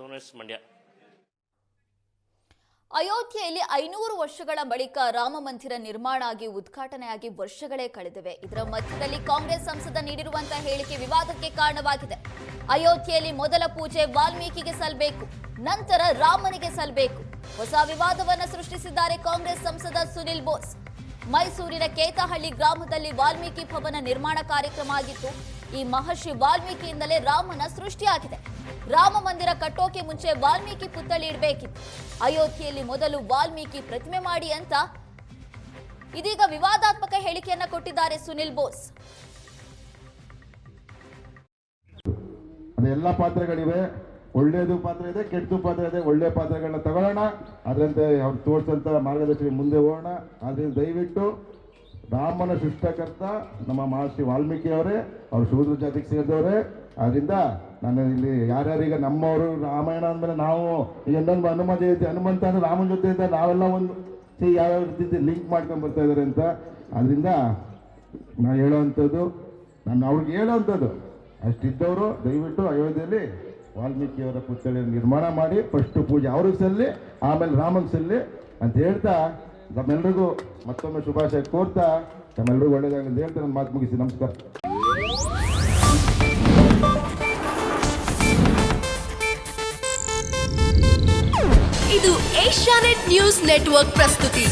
ಸೋನಸ್ ಮಂಡ್ಯ. ಅಯೋಧ್ಯೆಯಲ್ಲಿ ಐನೂರು ವರ್ಷಗಳ ಬಳಿಕ ರಾಮ ಮಂದಿರ ನಿರ್ಮಾಣ ಆಗಿ ಉದ್ಘಾಟನೆಯಾಗಿ ವರ್ಷಗಳೇ ಕಳೆದಿವೆ. ಇದರ ಮಧ್ಯದಲ್ಲಿ ಕಾಂಗ್ರೆಸ್ ಸಂಸದ ನೀಡಿರುವಂತಹ ಹೇಳಿಕೆ ವಿವಾದಕ್ಕೆ ಕಾರಣವಾಗಿದೆ. ಅಯೋಧ್ಯೆಯಲ್ಲಿ ಮೊದಲ ಪೂಜೆ ವಾಲ್ಮೀಕಿಗೆ ಸಲ್ಲಬೇಕು ನಂತರ ರಾಮನಿಗೆ ಸಲ್ಲಬೇಕು ಹೊಸ ವಿವಾದವನ್ನು ಸೃಷ್ಟಿಸಿದ್ದಾರೆ ಕಾಂಗ್ರೆಸ್ ಸಂಸದ ಸುನಿಲ್ ಬೋಸ್. ಮೈಸೂರಿನ ಕೇತಹಳ್ಳಿ ಗ್ರಾಮದಲ್ಲಿ ವಾಲ್ಮೀಕಿ ಭವನ ನಿರ್ಮಾಣ ಕಾರ್ಯಕ್ರಮ ಆಗಿತ್ತು. ಈ ಮಹರ್ಷಿ ವಾಲ್ಮೀಕಿಯಿಂದಲೇ ರಾಮನ ಸೃಷ್ಟಿಯಾಗಿದೆ. ರಾಮ ಮಂದಿರ ಕಟ್ಟೋಕೆ ಮುಂಚೆ ವಾಲ್ಮೀಕಿ ಪುತ್ಥಳಿ ಇಡಬೇಕಿತ್ತು. ಅಯೋಧ್ಯೆಯಲ್ಲಿ ಮೊದಲು ವಾಲ್ಮೀಕಿ ಪ್ರತಿಮೆ ಮಾಡಿ ಅಂತ ಇದೀಗ ವಿವಾದಾತ್ಮಕ ಹೇಳಿಕೆಯನ್ನ ಕೊಟ್ಟಿದ್ದಾರೆ ಸುನಿಲ್ ಬೋಸ್. ಅದೆಲ್ಲ ಪಾತ್ರಗಳಿವೆ. ಒಳ್ಳೇದು ಪಾತ್ರ ಇದೆ, ಕೆಟ್ಟದು ಪಾತ್ರ ಇದೆ. ಒಳ್ಳೆ ಪಾತ್ರಗಳನ್ನ ತಗೊಳ್ಳೋಣ. ಅದರಂತೆ ಅವ್ರು ತೋರಿಸಂತ ಮಾರ್ಗದರ್ಶನ ಮುಂದೆ ಹೋಗೋಣ. ಆದ್ರಿಂದ ದಯವಿಟ್ಟು ರಾಮನ ಸೃಷ್ಟಕರ್ತ, ನಮ್ಮ ಮಹರ್ಷಿ ವಾಲ್ಮೀಕಿ ಅವರೇ, ಅವರು ಶೂದ್ರ ಜಾತಿಗೆ ಸೇರಿದವರೇ. ಆದ್ರಿಂದ ನಾನು ಇಲ್ಲಿ ಯಾರ್ಯಾರೀಗ ನಮ್ಮವರು ರಾಮಾಯಣ ಅಂದಮೇಲೆ ನಾವು ಎಲ್ಲೊಂದು ಹನುಮ ಜಯಂತಿ ಹನುಮಂತ ಅಂದ್ರೆ ರಾಮನ ಜೊತೆ ಅಂತ ನಾವೆಲ್ಲ ಒಂದು ಯಾವ್ಯಾವ ರೀತಿ ಲಿಂಕ್ ಮಾಡ್ಕೊಂಡು ಬರ್ತಾ ಇದ್ದಾರೆ ಅಂತ. ಅದರಿಂದ ನಾನು ಹೇಳೋವಂಥದ್ದು, ನಾನು ಅವ್ರಿಗೆ ಹೇಳೋವಂಥದ್ದು, ಅಷ್ಟಿದ್ದವರು ದಯವಿಟ್ಟು ಅಯೋಧ್ಯೆಯಲ್ಲಿ ವಾಲ್ಮೀಕಿಯವರ ಪುತ್ಥಳಿಯನ್ನು ನಿರ್ಮಾಣ ಮಾಡಿ, ಫಸ್ಟ್ ಪೂಜೆ ಅವ್ರಿಗೆ ಸಲ್ಲಿ, ಆಮೇಲೆ ರಾಮನ್ ಸಲ್ಲಿ ಅಂತ ಹೇಳ್ತಾ ನಮ್ಮೆಲ್ರಿಗೂ ಮತ್ತೊಮ್ಮೆ ಶುಭಾಶಯ ಕೋರ್ತಾ ತಮ್ಮೆಲ್ಲರಿಗೂ ಒಳ್ಳೆಯದಾಗಲಿ ಅಂತ ಹೇಳ್ತಾ ನನ್ನ ಮಾತು ಮುಗಿಸಿ, ನಮಸ್ಕಾರ. ಇದು ಏಷ್ಯಾನೆಟ್ ನ್ಯೂಸ್ ನೆಟ್ವರ್ಕ್ ಪ್ರಸ್ತುತಿ.